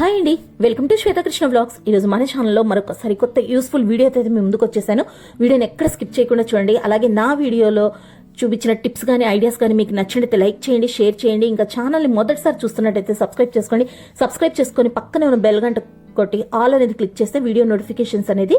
Hi అండి. Welcome to Shwetha Krishna vlogs. ఈరోజు మన ఛానల్లో మరొక సరికొత్త యూస్ఫుల్ వీడియో అయితే మేము ముందుకు వచ్చేసాను. వీడియోని ఎక్కడ స్కిప్ చేయకుండా చూడండి. అలాగే నా వీడియోలో చూపించిన టిప్స్ కానీ ఐడియాస్ కానీ మీకు నచ్చినట్లయితే లైక్ చేయండి షేర్ చేయండి. ఇంకా ఛానల్ని మొదటిసారి చూస్తున్నట్టయితే సబ్స్క్రైబ్ చేసుకోండి. సబ్స్క్రైబ్ చేసుకొని పక్కనే ఉన్న బెల్ గంట కొట్టి ఆల్ అనేది క్లిక్ చేస్తే వీడియో నోటిఫికేషన్స్ అనేది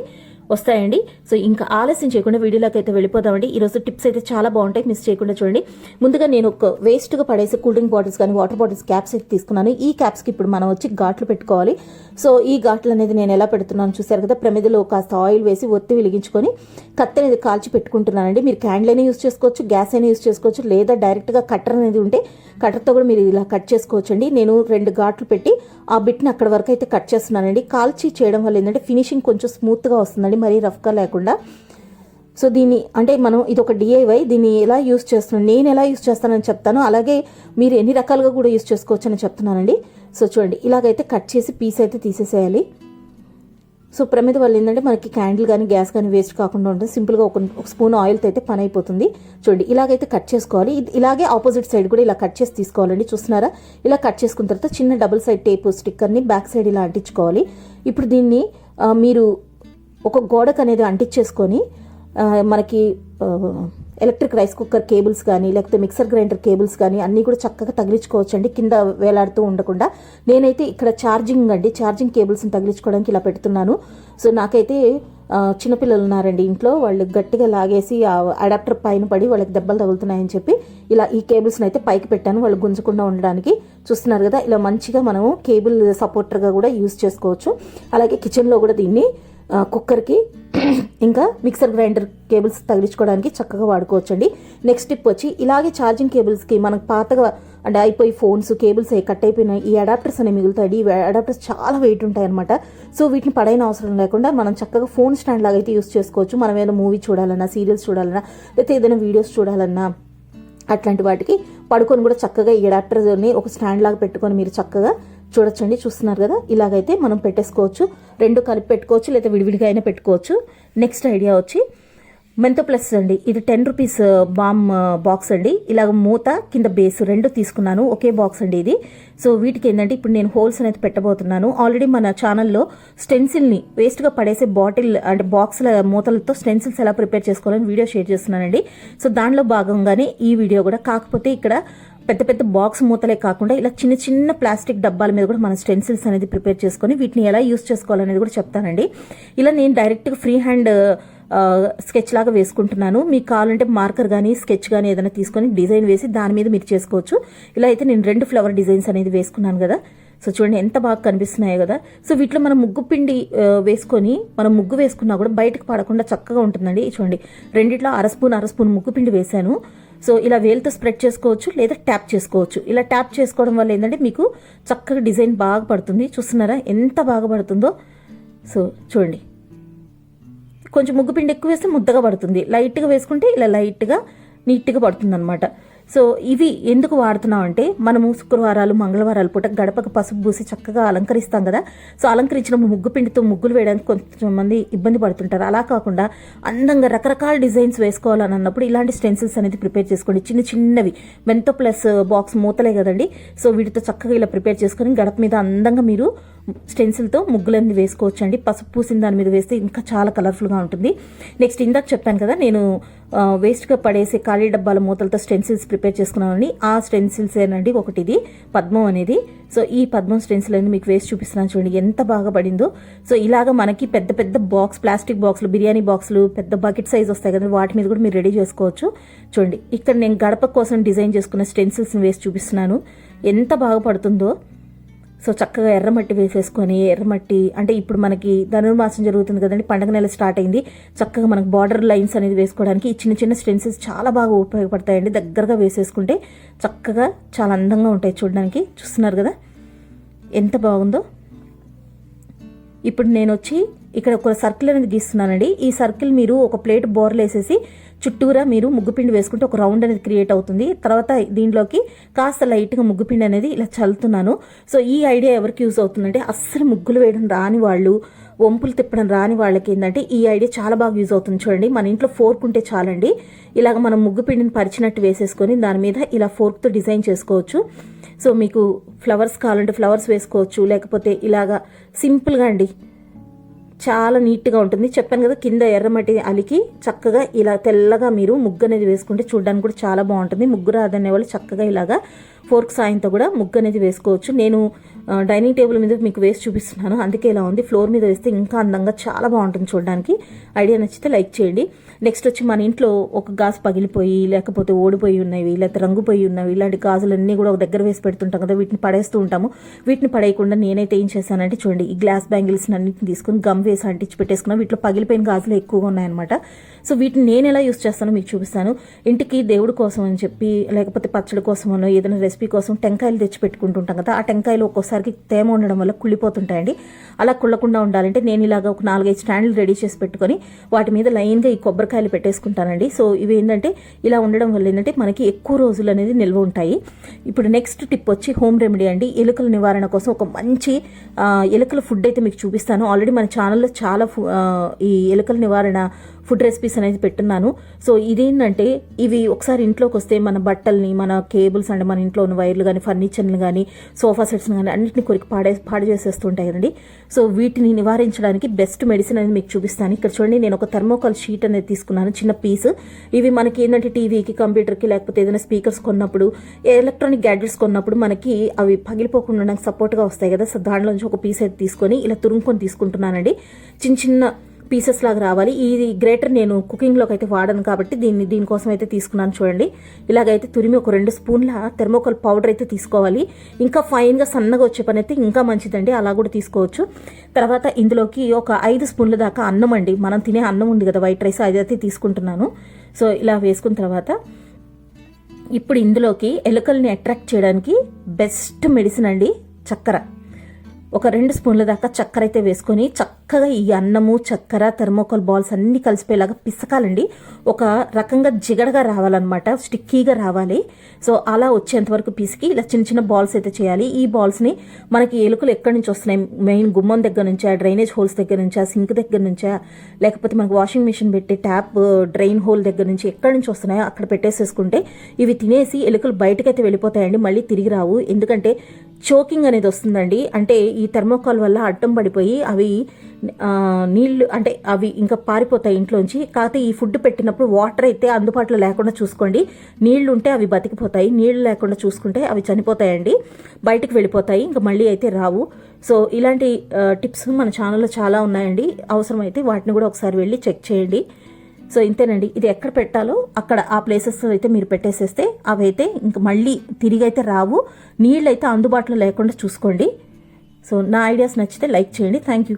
వస్తాయండి. సో ఇంకా ఆలస్యం చేయకుండా వీడియోలోకి అయితే వెళ్ళిపోదామండి. ఈరోజు టిప్స్ అయితే చాలా బాగుంటాయి. మిస్ చేయకుండా చూడండి. ముందుగా నేను ఒక వేస్ట్గా పడేసి కూల్ డ్రింక్ బాటిల్స్ కానీ వాటర్ బాటిల్స్ క్యాప్స్ అయితే తీసుకున్నాను. ఈ క్యాప్స్కి ఇప్పుడు మనం వచ్చి ఘాట్లు పెట్టుకోవాలి. సో ఈ ఘాట్లు అనేది నేను ఎలా పెడుతున్నాను చూసారు కదా? ప్రమిదలో కాస్త ఆయిల్ వేసి ఒత్తి వెలిగించుకొని కత్తి అనేది కాల్చి పెట్టుకుంటున్నానండి. మీరు క్యాండిల్ అయినా యూస్ చేసుకోవచ్చు గ్యాస్ అయినా యూస్ చేసుకోవచ్చు లేదా డైరెక్ట్గా కట్టర్ అనేది ఉంటే కట్టర్తో కూడా మీరు ఇలా కట్ చేసుకోవచ్చండి. నేను రెండు ఘాట్లు పెట్టి ఆ బిట్ని అక్కడ వరకు అయితే కట్ చేస్తున్నానండి. కాల్చి చేయడం వల్ల ఏంటంటే ఫినిషింగ్ కొంచెం స్మూత్గా వస్తుందండి. మరీ రఫ్గా లేకుండా. సో దీన్ని అంటే మనం ఇది ఒక డిఐవై దీన్ని ఎలా యూస్ చేస్తున్నాను నేను ఎలా యూస్ చేస్తానని చెప్తాను. అలాగే మీరు ఎన్ని రకాలుగా కూడా యూస్ చేసుకోవచ్చు అని చెప్తున్నానండి. సో చూడండి ఇలాగైతే కట్ చేసి పీస్ అయితే తీసేసేయాలి. సో ప్రమిద వల్ల ఏంటంటే మనకి క్యాండిల్ కానీ గ్యాస్ కానీ వేస్ట్ కాకుండా ఉంటుంది. సింపుల్గా ఒక ఒక స్పూన్ ఆయిల్తో అయితే పని అయిపోతుంది. చూడండి ఇలాగైతే కట్ చేసుకోవాలి. ఇది ఇలాగే ఆపోజిట్ సైడ్ కూడా ఇలా కట్ చేసి తీసుకోవాలండి. చూస్తున్నారా? ఇలా కట్ చేసుకున్న తర్వాత చిన్న డబుల్ సైడ్ టేప్ స్టిక్కర్ని బ్యాక్ సైడ్ ఇలా అంటించుకోవాలి. ఇప్పుడు దీన్ని మీరు ఒక గోడకు అనేది అంటించేసుకొని మనకి ఎలక్ట్రిక్ రైస్ కుక్కర్ కేబుల్స్ కానీ లేకపోతే మిక్సర్ గ్రైండర్ కేబుల్స్ కానీ అన్నీ కూడా చక్కగా తగిలించుకోవచ్చు అండి కింద వేలాడుతూ ఉండకుండా. నేనైతే ఇక్కడ ఛార్జింగ్ అండి. ఛార్జింగ్ కేబుల్స్ని తగిలించుకోవడానికి ఇలా పెడుతున్నాను. సో నాకైతే చిన్నపిల్లలు ఉన్నారండి ఇంట్లో. వాళ్ళు గట్టిగా లాగేసి ఆ అడాప్టర్ పైన పడి వాళ్ళకి దెబ్బలు తగులుతున్నాయని చెప్పి ఇలా ఈ కేబుల్స్ని అయితే పైకి పెట్టాను. వాళ్ళు గుంజకుండా ఉండడానికి చూస్తున్నారు కదా. ఇలా మంచిగా మనము కేబుల్ సపోర్టర్గా కూడా యూజ్ చేసుకోవచ్చు. అలాగే కిచెన్లో కూడా దీన్ని కుక్కర్కి ఇంకా మిక్సర్ గ్రైండర్ కేబుల్స్ తగిలించుకోవడానికి చక్కగా వాడుకోవచ్చండి. నెక్స్ట్ టిప్ వచ్చి ఇలాగే ఛార్జింగ్ కేబుల్స్కి మనకు పాతగా అంటే అయిపోయి ఫోన్స్ కేబుల్స్ కట్ అయిపోయినాయి. ఈ అడాప్టర్స్ అనేవి మిగులుతాయి ఈ అడాప్టర్స్ చాలా వెయిట్ ఉంటాయి అనమాట సో వీటిని పడైన అవసరం లేకుండా మనం చక్కగా ఫోన్ స్టాండ్ లాగా అయితే యూస్ చేసుకోవచ్చు. మనం ఏదైనా మూవీ చూడాలన్నా సీరియల్స్ చూడాలన్నా లేకపోతే ఏదైనా వీడియోస్ చూడాలన్నా అట్లాంటి వాటికి పడుకొని కూడా చక్కగా ఈ అడాప్టర్ని ఒక స్టాండ్ లాగా పెట్టుకొని మీరు చక్కగా చూడొచ్చండి చూస్తున్నారు కదా? ఇలాగైతే మనం పెట్టేసుకోవచ్చు. రెండు కలిపి పెట్టుకోవచ్చు లేదా విడివిడిగా అయినా పెట్టుకోవచ్చు. నెక్స్ట్ ఐడియా వచ్చి మెంతో ప్లస్ అండి. ఇది టెన్ రూపీస్ బామ్ బాక్స్ అండి. ఇలాగ మూత కింద బేస్ రెండు తీసుకున్నాను. ఒకే బాక్స్ అండి ఇది. సో వీటికి ఏంటంటే ఇప్పుడు నేను హోల్స్ అనేది పెట్టబోతున్నాను. ఆల్రెడీ మన ఛానల్లో స్టెన్సిల్ని వేస్ట్గా పడేసే బాటిల్ అంటే బాక్స్ల మూతలతో స్టెన్సిల్స్ ఎలా ప్రిపేర్ చేసుకోవాలని వీడియో షేర్ చేస్తున్నానండి. సో దానిలో భాగంగానే ఈ వీడియో కూడా. కాకపోతే ఇక్కడ పెద్ద పెద్ద బాక్స్ మూతలే కాకుండా ఇలా చిన్న చిన్న ప్లాస్టిక్ డబ్బాల మీద కూడా మన స్టెన్సిల్స్ అనేది ప్రిపేర్ చేసుకొని వీటిని ఎలా యూస్ చేసుకోవాలనేది కూడా చెప్తానండి. ఇలా నేను డైరెక్ట్గా ఫ్రీ హ్యాండ్ స్కెచ్ లాగా వేసుకుంటున్నాను. మీకు కావాలంటే మార్కర్ కానీ స్కెచ్ కానీ ఏదైనా తీసుకొని డిజైన్ వేసి దాని మీద మీరు చేసుకోవచ్చు. ఇలా అయితే నేను రెండు ఫ్లవర్ డిజైన్స్ అనేది వేసుకున్నాను కదా. సో చూడండి ఎంత బాగా కనిపిస్తున్నాయో కదా. సో వీటిలో మనం ముగ్గు పిండి వేసుకొని మనం ముగ్గు వేసుకున్నా కూడా బయటకు పడకుండా చక్కగా ఉంటుందండి. చూడండి రెండిట్లో అర స్పూన్ అర స్పూన్ ముగ్గు పిండి వేశాను. సో ఇలా వేలుతో స్ప్రెడ్ చేసుకోవచ్చు లేదా ట్యాప్ చేసుకోవచ్చు. ఇలా ట్యాప్ చేసుకోవడం వల్ల ఏంటంటే మీకు చక్కగా డిజైన్ బాగా పడుతుంది. చూస్తున్నారా? ఎంత బాగా పడుతుందో? సో చూడండి. కొంచెం ముగ్గు పిండి ఎక్కువ వేస్తే ముద్దగా పడుతుంది. లైట్గా వేసుకుంటే ఇలా లైట్గా నీట్గా పడుతుంది అనమాట సో ఇవి ఎందుకు వాడుతున్నాం అంటే మనము శుక్రవారాలు మంగళవారాలు పూట గడపకు పసుపు పూసి చక్కగా అలంకరిస్తాం కదా. సో అలంకరించినప్పుడు ముగ్గు పిండితో ముగ్గులు వేయడానికి కొంతమంది ఇబ్బంది పడుతుంటారు. అలా కాకుండా అందంగా రకరకాల డిజైన్స్ వేసుకోవాలని అన్నప్పుడు ఇలాంటి స్టెన్సిల్స్ అనేది ప్రిపేర్ చేసుకోండి. చిన్న చిన్నవి. మెంతో ప్లస్ బాక్స్ మూతలే కదండి. సో వీటితో చక్కగా ఇలా ప్రిపేర్ చేసుకొని గడప మీద అందంగా మీరు స్టెన్సిల్తో ముగ్గులన్నీ వేసుకోవచ్చు అండి పసుపు పూసిన దాని మీద వేస్తే ఇంకా చాలా కలర్ఫుల్గా ఉంటుంది. నెక్స్ట్ ఇందాక చెప్పాను కదా నేను వేస్ట్గా పడేసే ఖాళీ డబ్బాల మూతలతో స్టెన్సిల్స్ ప్రిపేర్ చేసుకున్నామని ఆ స్టెన్సిల్స్ ఏనండి ఒకటి ఇది పద్మం అనేది. సో ఈ పద్మం స్టెన్సిల్ అనేది మీకు వేస్ట్ చూపిస్తున్నాను చూడండి ఎంత బాగా పడిందో. సో ఇలాగ మనకి పెద్ద పెద్ద బాక్స్ ప్లాస్టిక్ బాక్సులు బిర్యానీ బాక్సులు పెద్ద బకెట్ సైజ్ వస్తాయి కదా వాటి మీద కూడా మీరు రెడీ చేసుకోవచ్చు. చూడండి ఇక్కడ నేను గడప కోసం డిజైన్ చేసుకున్న స్టెన్సిల్స్ని వేసి చూపిస్తున్నాను. ఎంత బాగా పడుతుందో. సో చక్కగా ఎర్రమట్టి వేసేసుకొని ఎర్రమట్టి అంటే ఇప్పుడు మనకి ధనుర్మాసం జరుగుతుంది కదండి పండగ నెల స్టార్ట్ అయింది. చక్కగా మనకు బార్డర్ లైన్స్ అనేది వేసుకోవడానికి ఈ చిన్న చిన్న స్టెన్సిల్స్ చాలా బాగా ఉపయోగపడతాయండి. దగ్గరగా వేసేసుకుంటే చక్కగా చాలా అందంగా ఉంటాయి చూడడానికి. చూస్తున్నారు కదా? ఎంత బాగుందో? ఇప్పుడు నేను వచ్చి ఇక్కడ ఒక సర్కిల్ అనేది గీస్తున్నానండి. ఈ సర్కిల్ మీరు ఒక ప్లేట్ బోర్లు వేసేసి చుట్టూరా మీరు ముగ్గుపిండి వేసుకుంటే ఒక రౌండ్ అనేది క్రియేట్ అవుతుంది. తర్వాత దీంట్లోకి కాస్త లైట్గా ముగ్గుపిండి అనేది ఇలా చల్లుతున్నాను. సో ఈ ఐడియా ఎవరికి యూస్ అవుతుందంటే అస్సలు ముగ్గులు వేయడం రాని వాళ్ళు వంపులు తిప్పడం రాని వాళ్ళకి ఏంటంటే ఈ ఐడియా చాలా బాగా యూజ్ అవుతుంది చూడండి. మన ఇంట్లో ఫోర్క్ ఉంటే చాలండి. ఇలాగ మనం ముగ్గు పిండిని పరిచినట్టు వేసేసుకొని దాని మీద ఇలా ఫోర్క్తో డిజైన్ చేసుకోవచ్చు. సో మీకు ఫ్లవర్స్ కావాలంటే ఫ్లవర్స్ వేసుకోవచ్చు. లేకపోతే ఇలాగా సింపుల్గా అండి. చాలా నీట్గా ఉంటుంది. చెప్పాను కదా కింద ఎర్రమట్టి అలికి చక్కగా ఇలా తెల్లగా మీరు ముగ్గు అనేది వేసుకుంటే చూడడానికి కూడా చాలా బాగుంటుంది. ముగ్గు రాదనే వాళ్ళు చక్కగా ఇలాగా ఫోర్క్ సాయంతో కూడా ముగ్గు అనేది వేసుకోవచ్చు. నేను డైనింగ్ టేబుల్ మీద మీకు వేసి చూపిస్తున్నాను. అందుకే ఇలా ఉంది. ఫ్లోర్ మీద వేస్తే ఇంకా అందంగా చాలా బాగుంటుంది చూడడానికి. ఐడియా నచ్చితే లైక్ చేయండి. నెక్స్ట్ వచ్చి మన ఇంట్లో ఒక గాజు పగిలిపోయి లేకపోతే ఓడిపోయి ఉన్నవి లేకపోతే రంగుపోయి ఉన్నవి ఇలాంటి గాజులన్నీ కూడా ఒక దగ్గర వేసి పెడుతుంటాం కదా వీటిని పడేస్తూ ఉంటాము. వీటిని పడేయకుండా నేనైతే ఏం చేశానంటే చూడండి ఈ గ్లాస్ బ్యాంగిల్స్ అన్నింటిని తీసుకొని గమ్ వేసి అంటించి పెట్టేసుకున్నాం. వీటిలో పగిలిపోయిన గాజులు ఎక్కువగా ఉన్నాయన్నమాట. సో వీటిని నేను ఎలా యూస్ చేస్తానో మీకు చూపిస్తాను. ఇంటికి దేవుడి కోసం అని చెప్పి లేకపోతే పచ్చడి కోసమనో ఏదైనా రెసిపీ కోసం టెంకాయలు తెచ్చి పెట్టుకుంటుంటాం కదా ఆ టెంకాయలు ఒక్కోసారి వచ్చేసరికి తేమ ఉండడం వల్ల కుళ్ళిపోతుంటాయండి. అలా కుళ్ళకుండా ఉండాలంటే నేను ఇలాగ ఒక నాలుగైదు స్టాండ్లు రెడీ చేసి పెట్టుకొని వాటి మీద లైన్గా ఈ కొబ్బరికాయలు పెట్టేసుకుంటానండి. సో ఇవి ఏంటంటే ఇలా ఉండడం వల్ల ఏంటంటే మనకి ఎక్కువ రోజులు అనేది నిల్వ ఉంటాయి. ఇప్పుడు నెక్స్ట్ టిప్ వచ్చి హోమ్ రెమెడీ అండి. ఎలుకల నివారణ కోసం ఒక మంచి ఎలుకల ఫుడ్ అయితే మీకు చూపిస్తాను. ఆల్రెడీ మన ఛానల్లో చాలా ఫు- ఈ ఎలుకల నివారణ ఫుడ్ రెసిపీస్ అనేది పెట్టున్నాను. సో ఇదేంటంటే ఇవి ఒకసారి ఇంట్లోకి వస్తే మన బట్టల్ని మన కేబుల్స్ అండ్ మన ఇంట్లో ఉన్న వైర్లు కానీ ఫర్నిచర్లు కానీ సోఫా సెట్స్ని కానీ అన్నింటిని కొరికి పాడే పాడు చేసేస్తుంటాయి కదండి. సో వీటిని నివారించడానికి బెస్ట్ మెడిసిన్ అనేది మీకు చూపిస్తాను. ఇక్కడ చూడండి నేను ఒక థర్మోకాల్ షీట్ అనేది తీసుకున్నాను చిన్న పీస్. ఇవి మనకి ఏంటంటే టీవీకి కంప్యూటర్కి లేకపోతే ఏదైనా స్పీకర్స్ కొన్నప్పుడు ఎలక్ట్రానిక్ గ్యాడ్జెట్స్ కొన్నప్పుడు మనకి అవి పగిలిపోకుండా నాకు సపోర్ట్గా వస్తాయి కదా. సో దాంట్లోంచి ఒక పీస్ అయితే తీసుకొని ఇలా తురుముకొని తీసుకుంటున్నానండి. చిన్న చిన్న పీసెస్ లాగా రావాలి. ఈ గ్రేటర్ నేను కుకింగ్లోకి అయితే వాడను కాబట్టి దీన్ని దీనికోసం అయితే తీసుకున్నాను చూడండి. ఇలాగైతే తురిమి ఒక రెండు స్పూన్ల థెర్మోకోల్ పౌడర్ అయితే తీసుకోవాలి. ఇంకా ఫైన్గా సన్నగా వచ్చే పని అయితే ఇంకా మంచిదండి. అలా కూడా తీసుకోవచ్చు. తర్వాత ఇందులోకి ఒక ఐదు స్పూన్ల దాకా అన్నం అండి. మనం తినే అన్నం ఉంది కదా వైట్ రైస్ అదైతే తీసుకుంటున్నాను. సో ఇలా వేసుకున్న తర్వాత ఇప్పుడు ఇందులోకి ఎలుకల్ని అట్రాక్ట్ చేయడానికి బెస్ట్ మెడిసిన్ అండి చక్కెర. ఒక రెండు స్పూన్ల దాకా చక్కెర అయితే వేసుకొని చక్కగా ఈ అన్నము చక్కెర థర్మోకోల్ బాల్స్ అన్ని కలిసిపోయేలాగా పిసకాలండి. ఒక రకంగా జిగడగా రావాలన్నమాట స్టిక్కీగా రావాలి. సో అలా వచ్చేంత వరకు పిసికి ఇలా చిన్న చిన్న బాల్స్ అయితే చేయాలి. ఈ బాల్స్ని మనకి ఎలుకలు ఎక్కడి నుంచి వస్తున్నాయి? మెయిన్ గుమ్మం దగ్గర నుంచా డ్రైనేజ్ హోల్స్ దగ్గర నుంచా సింక్ దగ్గర నుంచా లేకపోతే మనకు వాషింగ్ మిషన్ పెట్టి ట్యాప్ డ్రైన్ హోల్ దగ్గర నుంచి ఎక్కడి నుంచి వస్తున్నాయో అక్కడ పెట్టేసేసుకుంటే ఇవి తినేసి ఎలుకలు బయటకైతే వెళ్ళిపోతాయండి మళ్ళీ తిరిగి రావు. ఎందుకంటే చోకింగ్ అనేది వస్తుందండి. అంటే ఈ థర్మోకాల్ వల్ల అడ్డం పడిపోయి అవి నీళ్ళు అంటే అవి ఇంకా పారిపోతాయి ఇంట్లోంచి. కాకపోతే ఈ ఫుడ్ పెట్టినప్పుడు వాటర్ అయితే అందుబాటులో లేకుండా చూసుకోండి. నీళ్ళు ఉంటే అవి బతికిపోతాయి. నీళ్ళు లేకుండా చూసుకుంటే అవి చనిపోతాయండి. బయటికి వెళ్ళిపోతాయి. ఇంకా మళ్ళీ అయితే రావు. సో ఇలాంటి టిప్స్ మన ఛానల్లో చాలా ఉన్నాయండి. అవసరమైతే వాటిని కూడా ఒకసారి వెళ్ళి చెక్ చేయండి. సో ఇంతేనండి. ఇది ఎక్కడ పెట్టాలో అక్కడ ఆ ప్లేసెస్ అయితే మీరు పెట్టేసేస్తే అవైతే ఇంక మళ్ళీ తిరిగి అయితే రావు. నీళ్ళు అయితే అందుబాటులో లేకుండా చూసుకోండి. సో నా ఐడియాస్ నచ్చితే లైక్ చేయండి. Thank you